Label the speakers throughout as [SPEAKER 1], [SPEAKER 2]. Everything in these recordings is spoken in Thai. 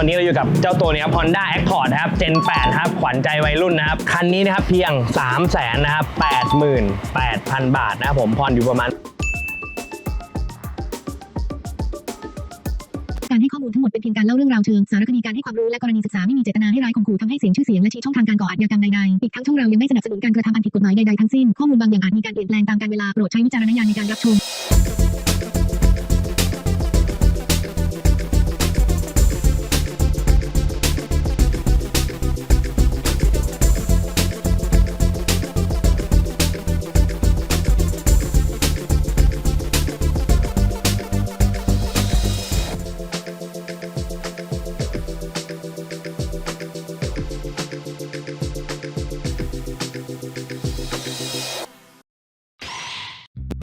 [SPEAKER 1] วันนี้เราอยู่กับเจ้าตัวนี้ครับ Honda Accord นะครับ Gen 8ครับ ขวัญใจวัยรุ่นนะครับ คันนี้นะครับเพียง 3 0 0แสนนะครับ88,000 บาทนะครับผมผ่อนอยู่ประมาณ
[SPEAKER 2] การให้ข้อมูลทั้งหมดเป็นเพียงการเล่าเรื่องราวเชิงสารคดีการให้ความรู้และกรณีศึกษาไม่มีเจตนาให้ร้ายข่มขู่ทำให้เสียงชื่อเสียงและชี้ช่องทางการก่ออาชญากรรมใดๆอีกทั้งช่องเรายังไม่สนับสนุนการกระทำอันผิดกฎหมายใดๆทั้งสิ้นข้อมูลบางอย่างอาจมีการเปลี่ยนแปลงตามกาลเวลาโปรดใช้วิจารณญาณในการรับชม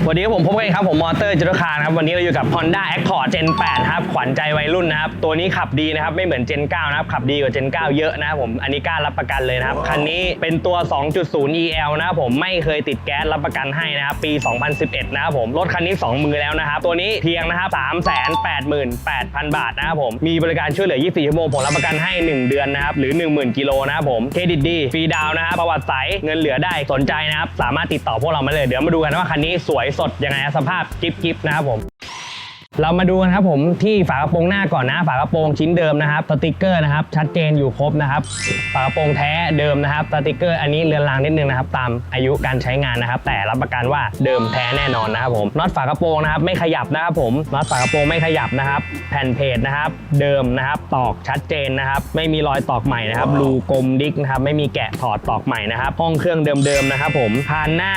[SPEAKER 1] วัสดีครับผมพบกันอีกครับผมมอเตอร์จุลคาร์นะครับวันนี้เราอยู่กับ Honda Accord Gen 8ครับขวัญใจวัยรุ่นนะครับตัวนี้ขับดีนะครับไม่เหมือน Gen 9นะครับขับดีกว่า Gen 9 เยอะนะครับผมอันนี้กล้ารับประกันเลยนะครับคันนี้เป็นตัว 2.0 EL นะครับผมไม่เคยติดแก๊สรับประกันให้นะครับปี 2011 นะครับผมรถคันนี้ 2 มือแล้วนะครับตัวนี้เพียงนะครับ388,000 บาทนะครับผมมีบริการช่วยเหลือ 24 ชั่วโมงผมรับประกันให้ 1 เดือนนะครับหรือ 10,000 กิโลนะครับผมเครดิตดีฟรีดาวน์นะครับประวัติใสเงินเหลือได้สนใจนะครับสามารถติดต่อพวกเรามาเลยเดี๋ยวมาดูกันว่าคันนี้สวยสดยังไงสภาพกิ๊บกิ๊บนะครับผม เรามาดูกันครับผมที่ฝากระโปรงหน้าก่อนนะ ฝากระโปรงชิ้นเดิมนะครับสติกเกอร์นะครับชัดเจนอยู่ครบนะครับ ฝากระโปรงแท้เดิมนะครับสติกเกอร์อันนี้เรือนรางนิดนึงนะครับตามอายุการใช้งานนะครับ แต่รับประกันว่าเดิมแท้แน่นอนนะครับผมน็อตฝากระโปรงนะครับไม่ขยับนะครับผมน็อตฝากระโปรงไม่ขยับนะครับแผ่นเพจนะครับเดิมนะครับตอกชัดเจนนะครับไม่มีรอยตอกใหม่นะครับรูกลมดิกนะครับไม่มีแกะถอดตอกใหม่นะครับห้องเครื่องเดิมๆนะครับผมคานหน้า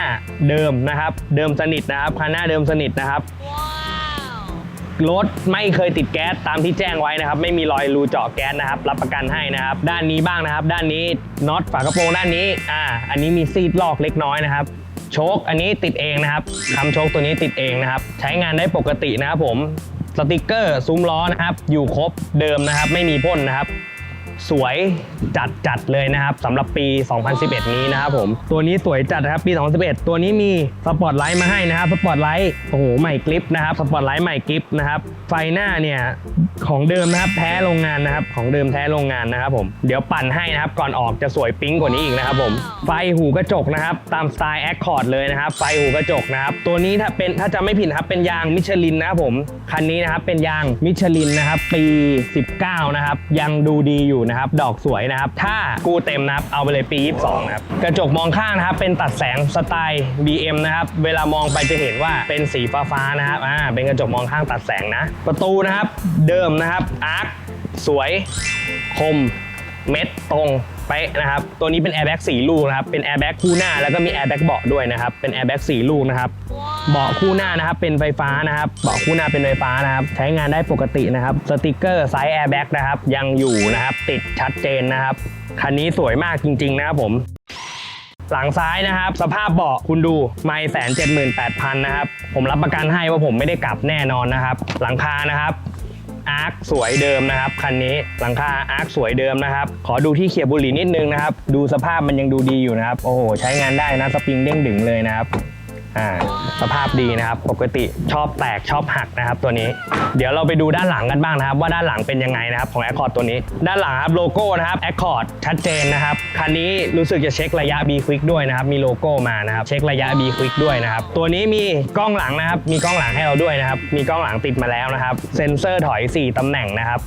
[SPEAKER 1] เดิมนะครับเดิมสนิทนะครับคานหน้าเดิมสนิทนะครับ รถไม่เคยติดแก๊สตามที่แจ้งไว้นะครับ ไม่มีรอยรูเจาะแก๊สนะครับ รับประกันให้นะครับ ด้านนี้บ้างนะครับ ด้านนี้น็อตฝากระโปรงด้านนี้อ่าอันนี้มีซีดลอกเล็กน้อยนะครับโชคอันนี้ติดเองนะครับคำโชคตัวนี้ติดเองนะครับ ใช้งานได้ปกตินะครับผมสติกเกอร์ซุ้มล้อนะครับ อยู่ครบเดิมนะครับ ไม่มีพ่นนะครับ สวยจัดจัดเลยนะครับสำหรับปี 2011 นี้นะครับผมตัวนี้สวยจัดนะครับปี 2011 ตัวนี้มีสปอตไลท์มาให้นะครับสปอตไลท์โอ้โหใหม่กริปนะครับสปอตไลท์ใหม่กริปนะครับไฟหน้าเนี่ยของเดิมนะครับแท้โรงงานนะครับของเดิมแท้โรงงานนะครับผมเดี๋ยวปั่นให้นะครับก่อนออกจะสวยปิ๊งกว่านี้อีกนะครับผมไฟหูกระจกนะครับตามสไตล์แอคคอร์ดเลยนะครับไฟหูกระจกนะครับตัวนี้ถ้าเป็นถ้าจะไม่ผิดครับเป็นยางมิชลินนะครับผมคันนี้นะครับเป็นยางมิชลินนะครับปี 19 นะครับยังดูดีอยู่นะครับ ดอกสวยนะครับ ถ้ากู้เต็มนะครับ เอาไปเลยปี 22 นะครับ กระจกมองข้างนะครับ เป็นตัดแสงสไตล์ BM นะครับ เวลามองไปจะเห็นว่าเป็นสีฟ้าๆนะครับ อ่า เป็นกระจกมองข้างตัดแสงนะ ประตูนะครับ เดิมนะครับ อาร์ค สวย คม เม็ดตรงเป๊ะนะครับ ตัวนี้เป็นแอร์แบ็ก4ลูกนะครับ เป็นแอร์แบ็กคู่หน้าแล้วก็มีแอร์แบ็กเบาะด้วยนะครับ เป็นแอร์แบ็ก4ลูกนะครับ เบาะคู่หน้านะครับเป็นไฟฟ้านะครับเบาะคู่หน้าเป็นไฟฟ้านะครับใช้งานได้ปกตินะครับสติกเกอร์ไซส์แอร์แบ็กนะครับยังอยู่นะครับติดชัดเจนนะครับคันนี้สวยมากจริง ๆ นะครับผมหลังซ้ายนะครับ สภาพเบาะคุณดูไม่แสนเจ็ดหมื่นแปดพันนะครับ ผมรับประกันให้ว่าผมไม่ได้กลับแน่นอนนะครับ หลังคานะครับอาร์คสวยเดิมนะครับคันนี้หลังคาอาร์คสวยเดิมนะครับ ขอดูที่เขียบบุหรี่นิดนึงนะครับ ดูสภาพมันยังดูดีอยู่นะครับ โอ้โห ใช้งานได้นะสปริงเด้งดึงเลยนะครับ อ่าสภาพดีนะครับ ปกติชอบแตกชอบหักนะครับ ตัวนี้ เดี๋ยวเราไปดูด้านหลังกันบ้างนะครับ ว่าด้านหลังเป็นยังไงนะครับของ Accord ตัวนี้ ด้านหลังครับโลโก้นะครับ Accord ชัดเจนนะครับคันนี้รู้สึกจะเช็คระยะ B Quick ด้วยนะครับ มีโลโก้มานะครับเช็คระยะ B Quick ด้วยนะครับ ตัวนี้มีกล้องหลังนะครับ มีกล้องหลังให้เราด้วยนะครับ มีกล้องหลังติดมาแล้วนะครับ เซ็นเซอร์ถอย 4ตำแหน่งนะครับ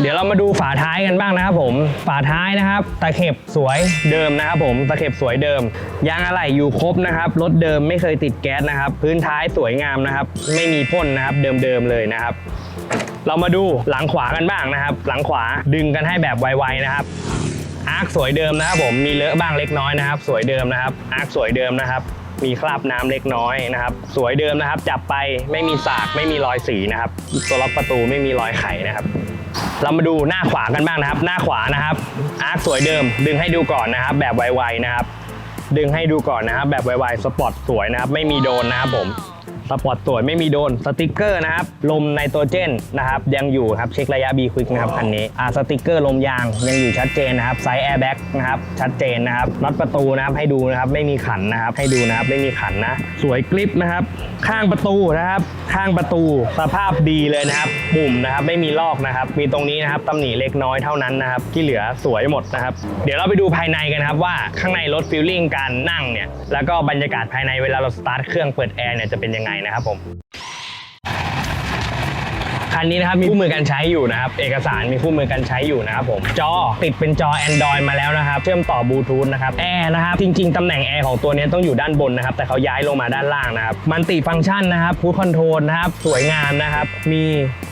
[SPEAKER 1] เดี๋ยวเรามาดูฝาท้ายกันบ้างนะครับผม ฝาท้ายนะครับ ตะเข็บสวยเดิมนะครับผม ตะเข็บสวยเดิม ยางอะไหล่อยู่ครบนะครับ รถเดิมไม่เคยติดแก๊สนะครับ พื้นท้ายสวยงามนะครับ ไม่มีพ่นนะครับเดิมๆเลยนะครับ เรามาดูหลังขวากันบ้างนะครับ หลังขวาดึงกันให้แบบไวๆนะครับอาร์คสวยเดิมนะครับผม มีเลอะบ้างเล็กน้อยนะครับ สวยเดิมนะครับ อาร์คสวยเดิมนะครับมีคราบน้ำเล็กน้อยนะครับ สวยเดิมนะครับ จับไปไม่มีสากไม่มีรอยสีนะครับ ตัวล็อกประตูไม่มีรอยไขนะครับ เรามาดูหน้าขวากันบ้างนะครับ หน้าขวานะครับอาร์คสวยเดิม ดึงให้ดูก่อนนะครับ แบบไวๆนะครับ ดึงให้ดูก่อนนะครับ แบบไวๆสปอร์ตสวยนะครับ ไม่มีโดนนะครับผม สปอร์ตสวยไม่มีโดนสติกเกอร์นะครับลมไนโตรเจนนะครับยังอยู่ครับเช็คระยะ B ควิกนะครับคันนี้อ่าสติกเกอร์ลมยางยังอยู่ชัดเจนนะครับไซส์แอร์แบ็กนะครับชัดเจนนะครับน็อตประตูนะครับให้ดูนะครับไม่มีขันนะครับให้ดูนะครับไม่มีขันนะสวยกริปนะครับข้างประตูนะครับข้างประตูสภาพดีเลยนะครับปุ่มนะครับไม่มีลอกนะครับมีตรงนี้นะครับตำหนิเล็กน้อยเท่านั้นนะครับที่เหลือสวยหมดนะครับเดี๋ยวเราไปดูภายในกันนะครับว่าข้างในรถฟิลลิ่งการนั่งเนี่ยแล้วก็บรรยากาศภายในเวลาเราสตาร์ทเครื่องเปิดแอร์เนี่ยจะเป็นยังไงนะครับผมคันนี้นะครับมีคู่มือการใช้อยู่นะครับ เอกสารมีคู่มือการใช้อยู่นะครับผมจอติดเป็นจอ Android มาแล้วนะครับ เชื่อมต่อบลูทูธนะครับแอร์นะครับ จริง ๆ ตำแหน่งแอร์ของตัวนี้ต้องอยู่ด้านบนนะครับ แต่เขาย้ายลงมาด้านล่างนะครับมันติฟังก์ชันนะครับพูดคอนโทรลนะครับ สวยงามนะครับ มี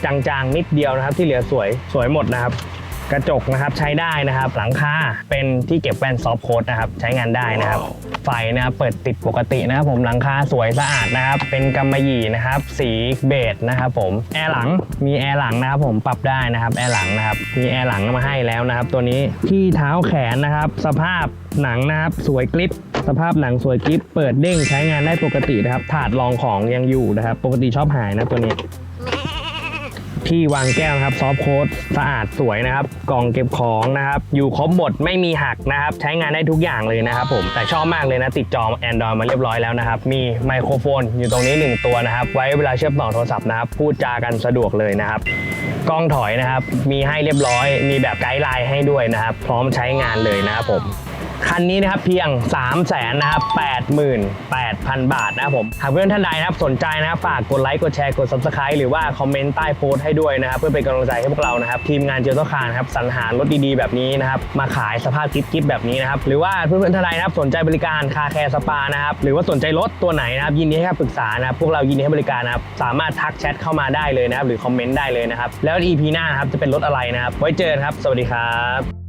[SPEAKER 1] จางๆนิดเดียวนะครับ ที่เหลือสวยสวยหมดนะครับ กระจกนะครับใช้ได้นะครับ หลังคาเป็นที่เก็บแว่นซอฟต์โค้ดนะครับ ใช้งานได้นะครับ ไฟนะครับเปิดติดปกตินะครับ ผมหลังคาสวยสะอาดนะครับ เป็นกำมะหยี่นะครับ สีเบจนะครับ ผมแอร์หลังมีแอร์หลังนะครับ ผมปรับได้นะครับแอร์หลังนะครับมีแอร์หลังมาให้แล้วนะครับ ตัวนี้ที่เท้าแขนนะครับ สภาพหนังนะครับ สวยกริปสภาพหนังสวยกริปเปิดเด้งใช้งานได้ปกตินะครับ ถาดรองของยังอยู่นะครับ ปกติชอบหายนะตัวนี้ ที่วางแก้วนะครับซอฟโค้ดสะอาดสวยนะครับ กล่องเก็บของนะครับ อยู่ครบหมดไม่มีหักนะครับ ใช้งานได้ทุกอย่างเลยนะครับผมแต่ชอบมากเลยนะ ติดจอ Android มาเรียบร้อยแล้วนะครับ มีไมโครโฟนอยู่ตรงนี้ 1 ตัวนะครับ ไว้เวลาเชื่อมต่อโทรศัพท์นะครับ พูดจากันสะดวกเลยนะครับกล้องถอยนะครับ มีให้เรียบร้อย มีแบบไกด์ไลน์ให้ด้วยนะครับ พร้อมใช้งานเลยนะครับผม คันนี้นะครับเพียง 3 0 0แสนนะครับ88,000 บาทนะครับผมหากเพื่อนท่านใดนะครับสนใจนะครับฝากกดไลค์กดแชร์กด subscribe หรือว่าคอมเมนต์ใต้โพสต์ให้ด้วยนะครับ เพื่อเป็นกำลังใจให้พวกเรานะครับทีมงานเจอตัวคารนะครับสรรหารถดีๆแบบนี้นะครับมาขายสภาพกิ๊บๆแบบนี้นะครับหรือว่าเพื่อนๆท่านใดนะครับสนใจบริการคาแคร์สปานะครับหรือว่าสนใจรถตัวไหนนะครับยินดีให้คำปรึกษานะครับพวกเรายินดีให้บริการนะครับสามารถทักแชทเข้ามาได้เลยนะครับหรือคอมเมนต์ได้เลยนะครับแล้ว EP หน้าครับจะเป็นรถอะไรนะครับไว้เจอกันครับ สวัสดีครับ